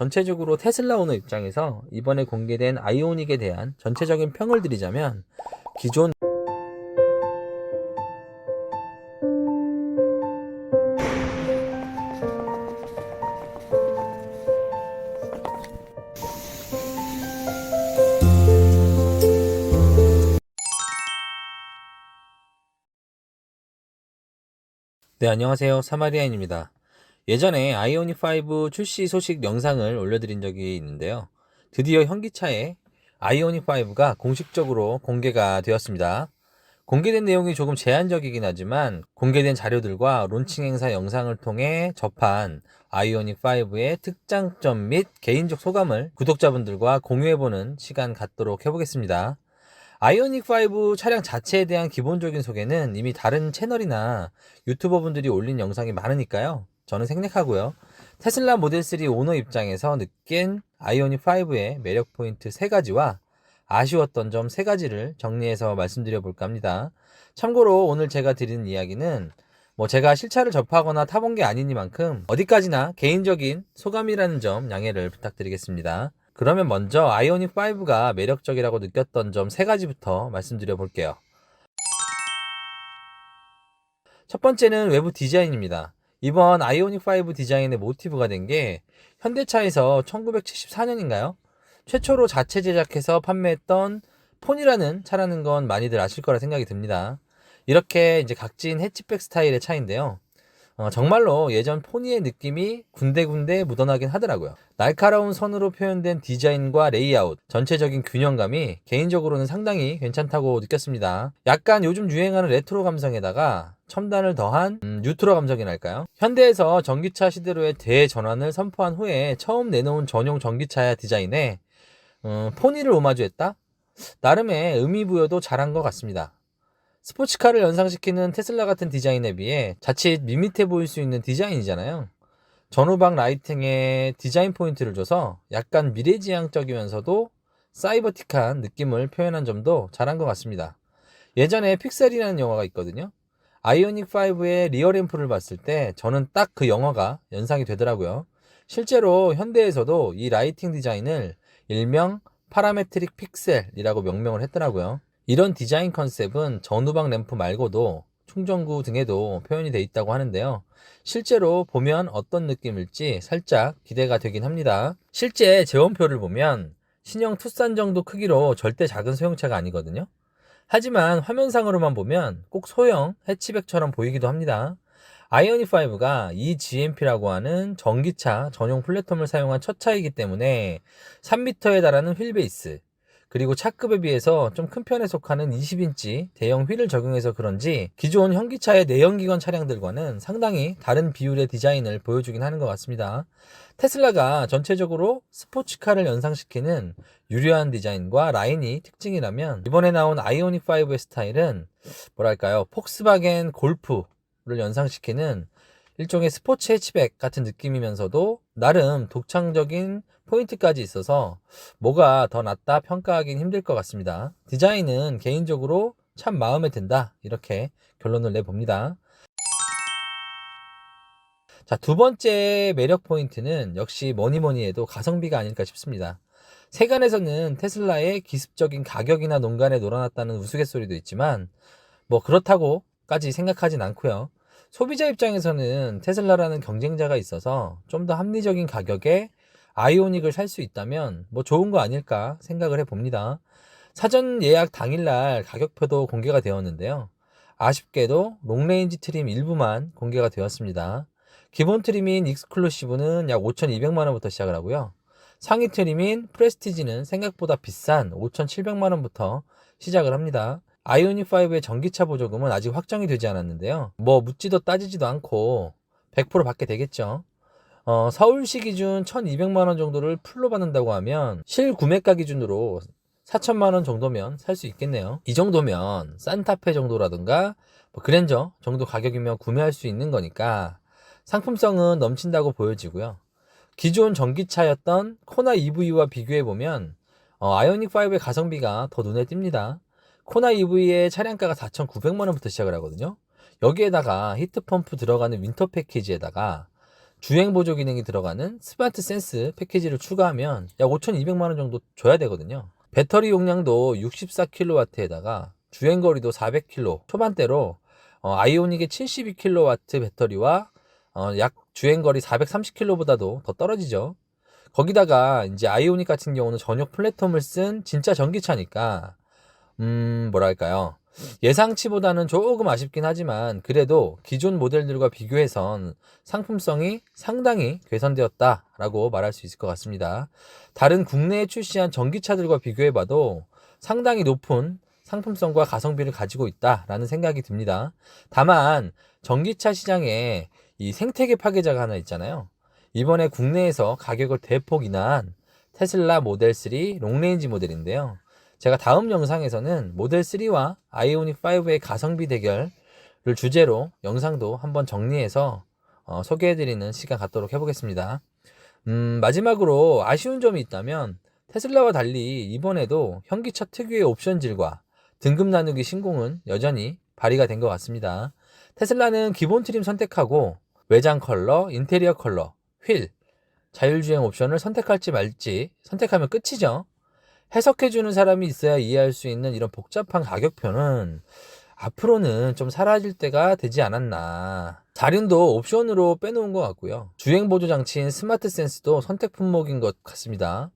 전체적으로 테슬라 오너 입장에서 이번에 공개된 아이오닉에 대한 전체적인 평을 드리자면 기존 네, 안녕하세요. 사마리아인입니다. 예전에 아이오닉 5 출시 소식 영상을 올려드린 적이 있는데요. 드디어 현기차에 아이오닉 5가 공식적으로 공개가 되었습니다. 공개된 내용이 조금 제한적이긴 하지만 공개된 자료들과 론칭 행사 영상을 통해 접한 아이오닉 5의 특장점 및 개인적 소감을 구독자분들과 공유해보는 시간 갖도록 해보겠습니다. 아이오닉 5 차량 자체에 대한 기본적인 소개는 이미 다른 채널이나 유튜버 분들이 올린 영상이 많으니까요. 저는 생략하고요. 테슬라 모델 3 오너 입장에서 느낀 아이오닉 5의 매력 포인트 3가지와 아쉬웠던 점 3가지를 정리해서 말씀드려 볼까 합니다. 참고로 오늘 제가 드리는 이야기는 뭐 제가 실차를 접하거나 타본 게 아니니만큼 어디까지나 개인적인 소감이라는 점 양해를 부탁드리겠습니다. 그러면 먼저 아이오닉 5가 매력적이라고 느꼈던 점 3가지부터 말씀드려 볼게요. 첫 번째는 외부 디자인입니다. 이번 아이오닉 5 디자인의 모티브가 된 게 현대차에서 1974년인가요? 최초로 자체 제작해서 판매했던 폰이라는 차라는 건 많이들 아실 거라 생각이 듭니다. 이렇게 이제 각진 해치백 스타일의 차인데요. 어, 정말로 예전 포니의 느낌이 군데군데 묻어나긴 하더라고요. 날카로운 선으로 표현된 디자인과 레이아웃, 전체적인 균형감이 개인적으로는 상당히 괜찮다고 느꼈습니다. 약간 요즘 유행하는 레트로 감성에다가 첨단을 더한 음, 뉴트로 감성이랄까요? 현대에서 전기차 시대로의 대전환을 선포한 후에 처음 내놓은 전용 전기차 디자인에 음, 포니를 오마주했다? 나름의 의미 부여도 잘한 것 같습니다. 스포츠카를 연상시키는 테슬라 같은 디자인에 비해 자칫 밋밋해 보일 수 있는 디자인이잖아요. 전후방 라이팅에 디자인 포인트를 줘서 약간 미래지향적이면서도 사이버틱한 느낌을 표현한 점도 잘한 것 같습니다. 예전에 픽셀이라는 영화가 있거든요. 아이오닉 5의 리얼 앰프를 봤을 때 저는 딱 그 영화가 연상이 되더라고요. 실제로 현대에서도 이 라이팅 디자인을 일명 파라메트릭 픽셀이라고 명명을 했더라고요. 이런 디자인 컨셉은 전후방 램프 말고도 충전구 등에도 표현이 되어 있다고 하는데요. 실제로 보면 어떤 느낌일지 살짝 기대가 되긴 합니다. 실제 재원표를 보면 신형 투싼 정도 크기로 절대 작은 소형차가 아니거든요. 하지만 화면상으로만 보면 꼭 소형 해치백처럼 보이기도 합니다. 아이오닉5가 eGMP라고 하는 전기차 전용 플랫폼을 사용한 첫 차이기 때문에 3m에 달하는 휠베이스, 그리고 차급에 비해서 좀 큰 편에 속하는 20인치 대형 휠을 적용해서 그런지 기존 현기차의 내연기관 차량들과는 상당히 다른 비율의 디자인을 보여주긴 하는 것 같습니다. 테슬라가 전체적으로 스포츠카를 연상시키는 유려한 디자인과 라인이 특징이라면 이번에 나온 아이오닉 5의 스타일은 뭐랄까요 폭스바겐 골프를 연상시키는 일종의 스포츠 해치백 같은 느낌이면서도 나름 독창적인 포인트까지 있어서 뭐가 더 낫다 평가하긴 힘들 것 같습니다. 디자인은 개인적으로 참 마음에 든다. 이렇게 결론을 내봅니다. 자, 두 번째 매력 포인트는 역시 뭐니 뭐니 해도 가성비가 아닐까 싶습니다. 세간에서는 테슬라의 기습적인 가격이나 농간에 놀아났다는 우스갯소리도 있지만 뭐 그렇다고까지 생각하진 않고요. 소비자 입장에서는 테슬라라는 경쟁자가 있어서 좀 더 합리적인 가격에 아이오닉을 살 수 있다면 뭐 좋은 거 아닐까 생각을 해봅니다. 사전 예약 당일날 가격표도 공개가 되었는데요. 아쉽게도 롱레인지 트림 일부만 공개가 되었습니다. 기본 트림인 익스클루시브는 약 5,200만원부터 시작을 하고요. 상위 트림인 프레스티지는 생각보다 비싼 5,700만원부터 시작을 합니다. 아이오닉5의 전기차 보조금은 아직 확정이 되지 않았는데요. 뭐 묻지도 따지지도 않고 100% 받게 되겠죠. 어, 서울시 기준 1200만원 정도를 풀로 받는다고 하면 실구매가 기준으로 4천만원 정도면 살 수 있겠네요. 이 정도면 산타페 정도라든가 뭐 그랜저 정도 가격이면 구매할 수 있는 거니까 상품성은 넘친다고 보여지고요. 기존 전기차였던 코나 EV와 비교해보면 어, 아이오닉5의 가성비가 더 눈에 띕니다. 코나 EV의 차량가가 4,900만 원부터 시작을 하거든요. 여기에다가 히트펌프 들어가는 윈터 패키지에다가 주행 보조 기능이 들어가는 스마트 센스 패키지를 추가하면 약 5,200만 원 정도 줘야 되거든요. 배터리 용량도 64kW에다가 주행 거리도 400km 초반대로 어, 아이오닉의 72kW 배터리와 어, 약 주행 거리 430km보다도 더 떨어지죠. 거기다가 이제 아이오닉 같은 경우는 전용 플랫폼을 쓴 진짜 전기차니까 음 뭐랄까요 예상치보다는 조금 아쉽긴 하지만 그래도 기존 모델들과 비교해선 상품성이 상당히 개선되었다라고 말할 수 있을 것 같습니다. 다른 국내에 출시한 전기차들과 비교해봐도 상당히 높은 상품성과 가성비를 가지고 있다라는 생각이 듭니다. 다만 전기차 시장에 이 생태계 파괴자가 하나 있잖아요. 이번에 국내에서 가격을 대폭 인하한 테슬라 모델 3 롱레인지 모델인데요. 제가 다음 영상에서는 모델 3와 아이오닉 5의 가성비 대결을 주제로 영상도 한번 정리해서 어, 소개해드리는 시간 갖도록 해보겠습니다. 음, 마지막으로 아쉬운 점이 있다면 테슬라와 달리 이번에도 현기차 특유의 옵션질과 등급 나누기 신공은 여전히 발휘가 된 것 같습니다. 테슬라는 기본 트림 선택하고 외장 컬러, 인테리어 컬러, 휠, 자율주행 옵션을 선택할지 말지 선택하면 끝이죠. 해석해주는 사람이 있어야 이해할 수 있는 이런 복잡한 가격표는 앞으로는 좀 사라질 때가 되지 않았나. 자륜도 옵션으로 빼놓은 것 같고요. 주행 보조 장치인 스마트 센스도 선택 품목인 것 같습니다.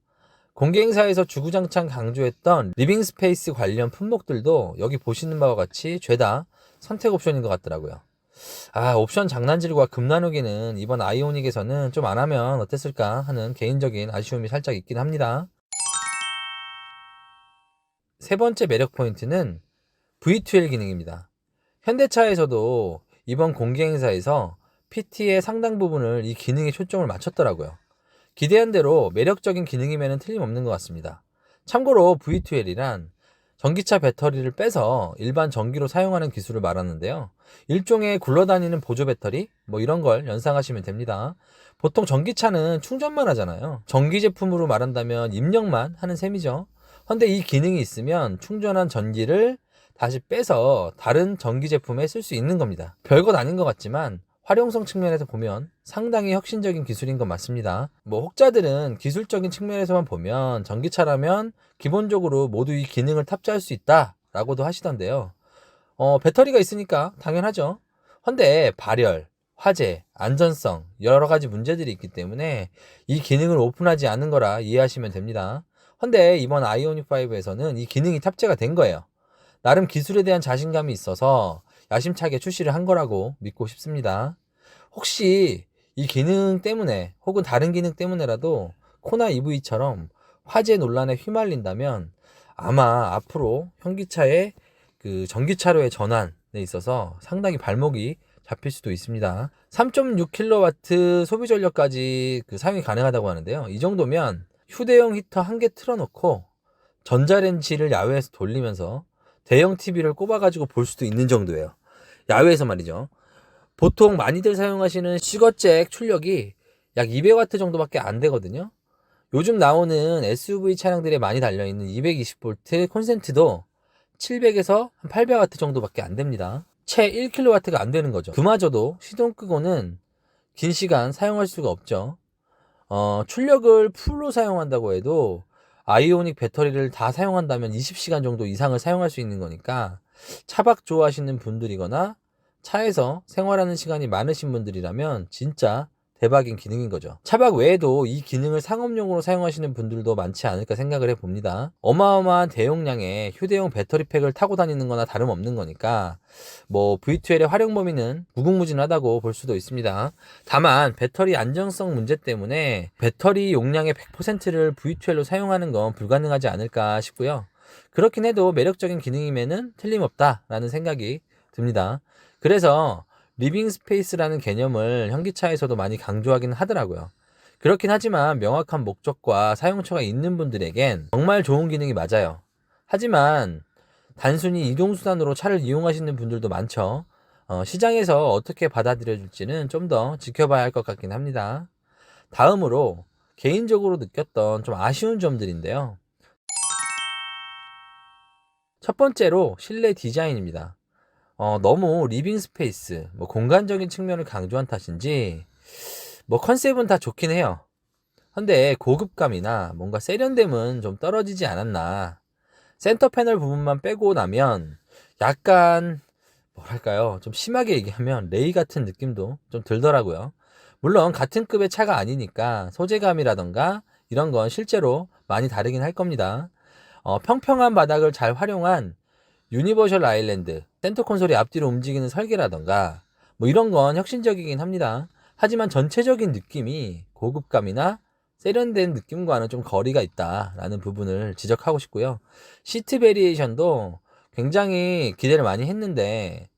공개 행사에서 주구장창 강조했던 리빙 스페이스 관련 품목들도 여기 보시는 바와 같이 죄다 선택 옵션인 것 같더라고요. 아, 옵션 장난질과 금 나누기는 이번 아이오닉에서는 좀 안 하면 어땠을까 하는 개인적인 아쉬움이 살짝 있긴 합니다. 세 번째 매력 포인트는 V2L 기능입니다. 현대차에서도 이번 공개 행사에서 PT의 상당 부분을 이 기능에 초점을 맞췄더라고요. 기대한 대로 매력적인 기능이면 틀림없는 것 같습니다. 참고로 V2L이란 전기차 배터리를 빼서 일반 전기로 사용하는 기술을 말하는데요. 일종의 굴러다니는 보조 배터리 뭐 이런 걸 연상하시면 됩니다. 보통 전기차는 충전만 하잖아요. 전기 제품으로 말한다면 입력만 하는 셈이죠. 근데 이 기능이 있으면 충전한 전기를 다시 빼서 다른 전기 제품에 쓸 수 있는 겁니다. 별것 아닌 것 같지만 활용성 측면에서 보면 상당히 혁신적인 기술인 건 맞습니다. 뭐 혹자들은 기술적인 측면에서만 보면 전기차라면 기본적으로 모두 이 기능을 탑재할 수 있다라고도 하시던데요. 어, 배터리가 있으니까 당연하죠. 근데 발열, 화재, 안전성 여러 가지 문제들이 있기 때문에 이 기능을 오픈하지 않은 거라 이해하시면 됩니다. 근데 이번 아이오닉 5에서는 이 기능이 탑재가 된 거예요. 나름 기술에 대한 자신감이 있어서 야심차게 출시를 한 거라고 믿고 싶습니다. 혹시 이 기능 때문에 혹은 다른 기능 때문에라도 코나 EV처럼 화재 논란에 휘말린다면 아마 앞으로 현기차의 그 전기차로의 전환에 있어서 상당히 발목이 잡힐 수도 있습니다. 3.6kW 소비 전력까지 그 사용이 가능하다고 하는데요. 이 정도면 휴대용 히터 한 개 틀어놓고 전자레인지를 야외에서 돌리면서 대형 TV를 꼽아가지고 볼 수도 있는 정도예요. 야외에서 말이죠. 보통 많이들 사용하시는 시거잭 출력이 약 200W 정도밖에 안 되거든요. 요즘 나오는 SUV 차량들에 많이 달려있는 220V 콘센트도 700에서 800W 정도밖에 안 됩니다. 채 1kW가 안 되는 거죠. 그마저도 시동 끄고는 긴 시간 사용할 수가 없죠. 어, 출력을 풀로 사용한다고 해도 아이오닉 배터리를 다 사용한다면 20시간 정도 이상을 사용할 수 있는 거니까 차박 좋아하시는 분들이거나 차에서 생활하는 시간이 많으신 분들이라면 진짜 대박인 기능인 거죠. 차박 외에도 이 기능을 상업용으로 사용하시는 분들도 많지 않을까 생각을 해봅니다. 어마어마한 대용량의 휴대용 배터리팩을 타고 다니는 거나 다름없는 거니까 뭐 V2L의 활용 범위는 무궁무진하다고 볼 수도 있습니다. 다만 배터리 안정성 문제 때문에 배터리 용량의 100%를 V2L로 사용하는 건 불가능하지 않을까 싶고요. 그렇긴 해도 매력적인 기능이면은 틀림없다라는 생각이 듭니다. 그래서 리빙 스페이스라는 개념을 현기차에서도 많이 강조하긴 하더라고요. 그렇긴 하지만 명확한 목적과 사용처가 있는 분들에겐 정말 좋은 기능이 맞아요. 하지만 단순히 이동수단으로 차를 이용하시는 분들도 많죠. 어, 시장에서 어떻게 받아들여질지는 좀 더 지켜봐야 할 것 같긴 합니다. 다음으로 개인적으로 느꼈던 좀 아쉬운 점들인데요. 첫 번째로 실내 디자인입니다. 어, 너무 리빙 스페이스, 뭐 공간적인 측면을 강조한 탓인지 뭐 컨셉은 다 좋긴 해요. 근데 고급감이나 뭔가 세련됨은 좀 떨어지지 않았나. 센터 패널 부분만 빼고 나면 약간 뭐랄까요 좀 심하게 얘기하면 레이 같은 느낌도 좀 들더라고요. 물론 같은 급의 차가 아니니까 소재감이라던가 이런 건 실제로 많이 다르긴 할 겁니다. 어, 평평한 바닥을 잘 활용한 유니버셜 아일랜드 센터 콘솔이 앞뒤로 움직이는 설계라던가 뭐 이런 건 혁신적이긴 합니다. 하지만 전체적인 느낌이 고급감이나 세련된 느낌과는 좀 거리가 있다라는 부분을 지적하고 싶고요. 시트 베리에이션도 굉장히 기대를 많이 했는데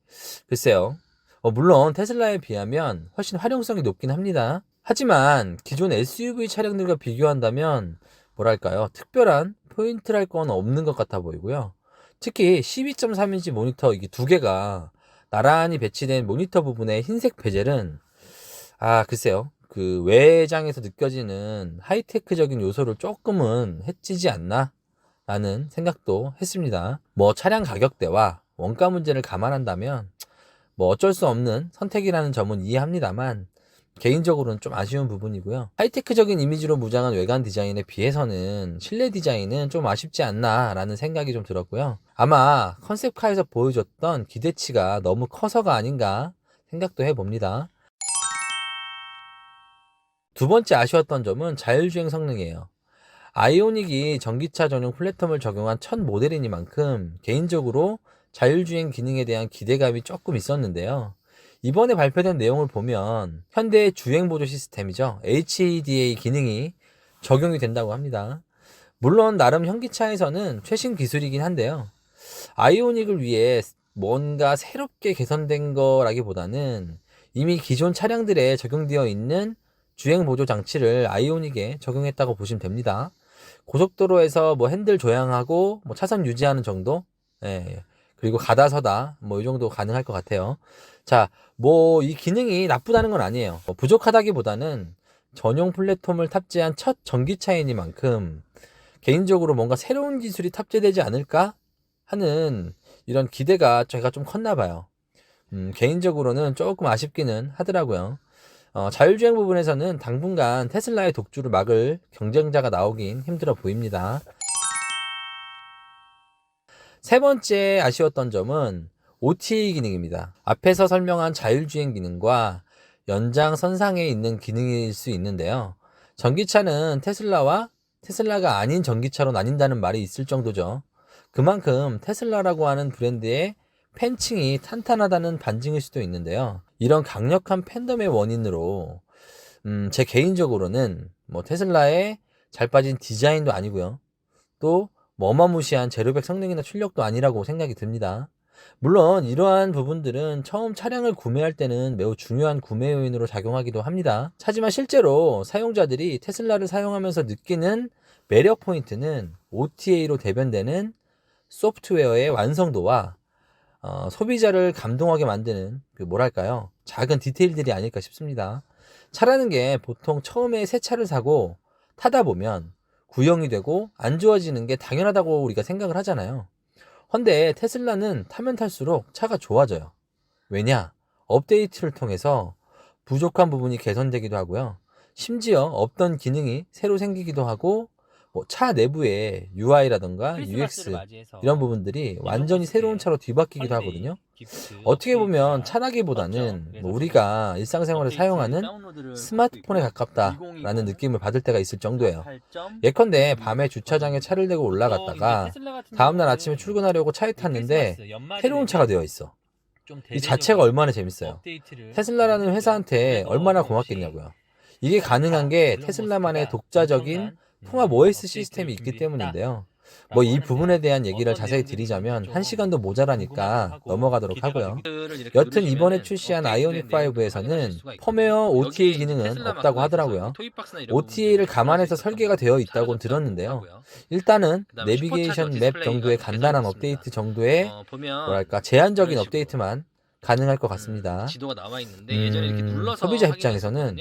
글쎄요. 어, 물론 테슬라에 비하면 훨씬 활용성이 높긴 합니다. 하지만 기존 SUV 차량들과 비교한다면 뭐랄까요 특별한 포인트랄 건 없는 것 같아 보이고요. 특히 12.3인치 모니터 이게 두 개가 나란히 배치된 모니터 부분의 흰색 베젤은 아 글쎄요 그 외장에서 느껴지는 하이테크적인 요소를 조금은 해치지 않나 라는 생각도 했습니다. 뭐 차량 가격대와 원가 문제를 감안한다면 뭐 어쩔 수 없는 선택이라는 점은 이해합니다만 개인적으로는 좀 아쉬운 부분이고요. 하이테크적인 이미지로 무장한 외관 디자인에 비해서는 실내 디자인은 좀 아쉽지 않나 라는 생각이 좀 들었고요. 아마 컨셉카에서 보여줬던 기대치가 너무 커서가 아닌가 생각도 해봅니다. 두 번째 아쉬웠던 점은 자율주행 성능이에요. 아이오닉이 전기차 전용 플랫폼을 적용한 첫 모델이니만큼 개인적으로 자율주행 기능에 대한 기대감이 조금 있었는데요. 이번에 발표된 내용을 보면 현대의 주행 보조 시스템이죠. HEDA 기능이 적용이 된다고 합니다. 물론 나름 현기차에서는 최신 기술이긴 한데요. 아이오닉을 위해 뭔가 새롭게 개선된 거라기보다는 이미 기존 차량들에 적용되어 있는 주행 보조 장치를 아이오닉에 적용했다고 보시면 됩니다. 고속도로에서 뭐 핸들 조향하고 뭐 차선 유지하는 정도? 예. 그리고 가다 서다 뭐 이 정도 가능할 것 같아요. 자, 뭐 이 기능이 나쁘다는 건 아니에요. 뭐 부족하다기보다는 전용 플랫폼을 탑재한 첫 전기차이니만큼 개인적으로 뭔가 새로운 기술이 탑재되지 않을까 하는 이런 기대가 제가 좀 컸나 봐요. 음, 개인적으로는 조금 아쉽기는 하더라고요. 어, 자율주행 부분에서는 당분간 테슬라의 독주를 막을 경쟁자가 나오긴 힘들어 보입니다. 세 번째 아쉬웠던 점은 OTA 기능입니다. 앞에서 설명한 자율주행 기능과 연장선상에 있는 기능일 수 있는데요. 전기차는 테슬라와 테슬라가 아닌 전기차로 나뉜다는 말이 있을 정도죠. 그만큼 테슬라라고 하는 브랜드의 팬층이 탄탄하다는 반증일 수도 있는데요. 이런 강력한 팬덤의 원인으로 음, 제 개인적으로는 뭐 테슬라의 잘 빠진 디자인도 아니고요. 또 뭐 어마무시한 제로백 성능이나 출력도 아니라고 생각이 듭니다. 물론 이러한 부분들은 처음 차량을 구매할 때는 매우 중요한 구매 요인으로 작용하기도 합니다. 하지만 실제로 사용자들이 테슬라를 사용하면서 느끼는 매력 포인트는 OTA로 대변되는 소프트웨어의 완성도와 어, 소비자를 감동하게 만드는 그 뭐랄까요 작은 디테일들이 아닐까 싶습니다. 차라는 게 보통 처음에 새 차를 사고 타다 보면 구형이 되고 안 좋아지는 게 당연하다고 우리가 생각을 하잖아요. 헌데 테슬라는 타면 탈수록 차가 좋아져요. 왜냐? 업데이트를 통해서 부족한 부분이 개선되기도 하고요. 심지어 없던 기능이 새로 생기기도 하고 뭐 차 내부의 UI라던가 UX 이런 부분들이 완전히 새로운 차로 뒤바뀌기도 하거든요. 어떻게 보면 차라기보다는 뭐 우리가 일상생활에 사용하는 스마트폰에 가깝다라는 느낌을 받을 때가 있을 정도예요. 예컨대 밤에 주차장에 차를 대고 올라갔다가 다음날 아침에 출근하려고 차에 탔는데 새로운 차가 되어 있어. 이 자체가 얼마나 재밌어요. 테슬라라는 회사한테 얼마나 고맙겠냐고요. 이게 가능한 게 테슬라만의 독자적인 통합 OS 시스템이 있기 때문인데요. 뭐 이 부분에 대한 얘기를 자세히 드리자면 한 시간도 모자라니까 넘어가도록 하고요. 여튼 이번에 출시한 아이오닉 5에서는 펌웨어 OTA 기능은 없다고 하더라고요. OTA를 감안해서 설계가 되어 있다고 들었는데요. 일단은 내비게이션 맵 정도의 간단한 업데이트 정도의 뭐랄까 제한적인 업데이트만 가능할 것 같습니다. 지도가 나와 있는데 예전에 이렇게 음, 눌러서 소비자. 입장에서는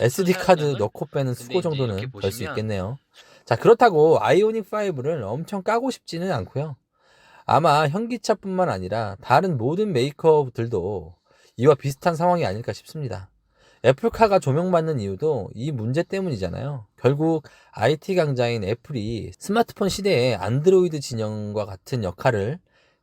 SD 카드 넣고 빼는 수고 정도는 될 수 있겠네요. 자, 그렇다고 아이오닉 5를 엄청 까고 싶지는 않고요. 아마 현기차뿐만 아니라 다른 모든 메이커들도 이와 비슷한 상황이 아닐까 싶습니다. 애플카가 조명받는 이유도 이 문제 때문이잖아요. 결국 IT 강자인 애플이 스마트폰 시대에 안드로이드 진영과 같은 역할을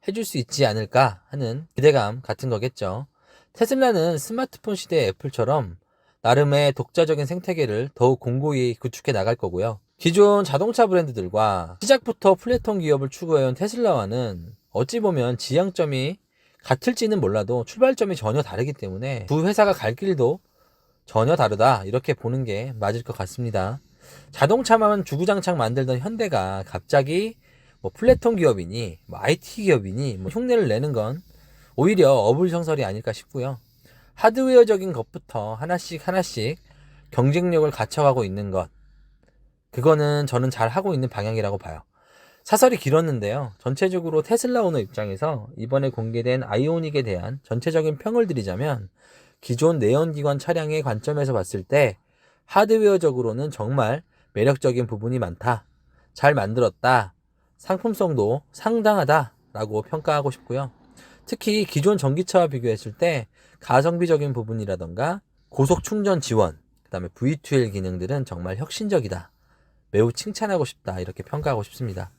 해줄 수 있지 않을까 하는 기대감 같은 거겠죠. 테슬라는 스마트폰 시대의 애플처럼 나름의 독자적인 생태계를 더욱 공고히 구축해 나갈 거고요. 기존 자동차 브랜드들과 시작부터 플랫폼 기업을 추구해온 테슬라와는 어찌 보면 지향점이 같을지는 몰라도 출발점이 전혀 다르기 때문에 두 회사가 갈 길도 전혀 다르다 이렇게 보는 게 맞을 것 같습니다. 자동차만 주구장창 만들던 현대가 갑자기 뭐 플랫폼 기업이니 뭐 IT 기업이니 뭐 흉내를 내는 건 오히려 어불성설이 아닐까 싶고요. 하드웨어적인 것부터 하나씩 하나씩 경쟁력을 갖춰가고 있는 것 그거는 저는 잘 하고 있는 방향이라고 봐요. 사설이 길었는데요. 전체적으로 테슬라 오너 입장에서 이번에 공개된 아이오닉에 대한 전체적인 평을 드리자면 기존 내연기관 차량의 관점에서 봤을 때 하드웨어적으로는 정말 매력적인 부분이 많다. 잘 만들었다. 상품성도 상당하다라고 평가하고 싶고요. 특히 기존 전기차와 비교했을 때 가성비적인 부분이라던가 고속 충전 지원, 그 다음에 V2L 기능들은 정말 혁신적이다. 매우 칭찬하고 싶다. 이렇게 평가하고 싶습니다.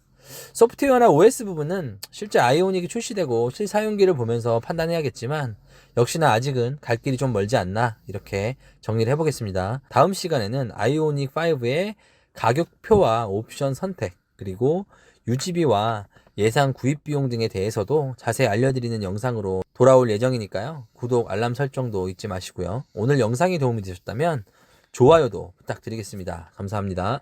소프트웨어나 OS 부분은 실제 아이오닉이 출시되고 실사용기를 보면서 판단해야겠지만 역시나 아직은 갈 길이 좀 멀지 않나 이렇게 정리를 해보겠습니다. 다음 시간에는 아이오닉 5의 가격표와 옵션 선택 그리고 유지비와 예상 구입 비용 등에 대해서도 자세히 알려드리는 영상으로 돌아올 예정이니까요. 구독, 알람 설정도 잊지 마시고요. 오늘 영상이 도움이 되셨다면 좋아요도 부탁드리겠습니다. 감사합니다.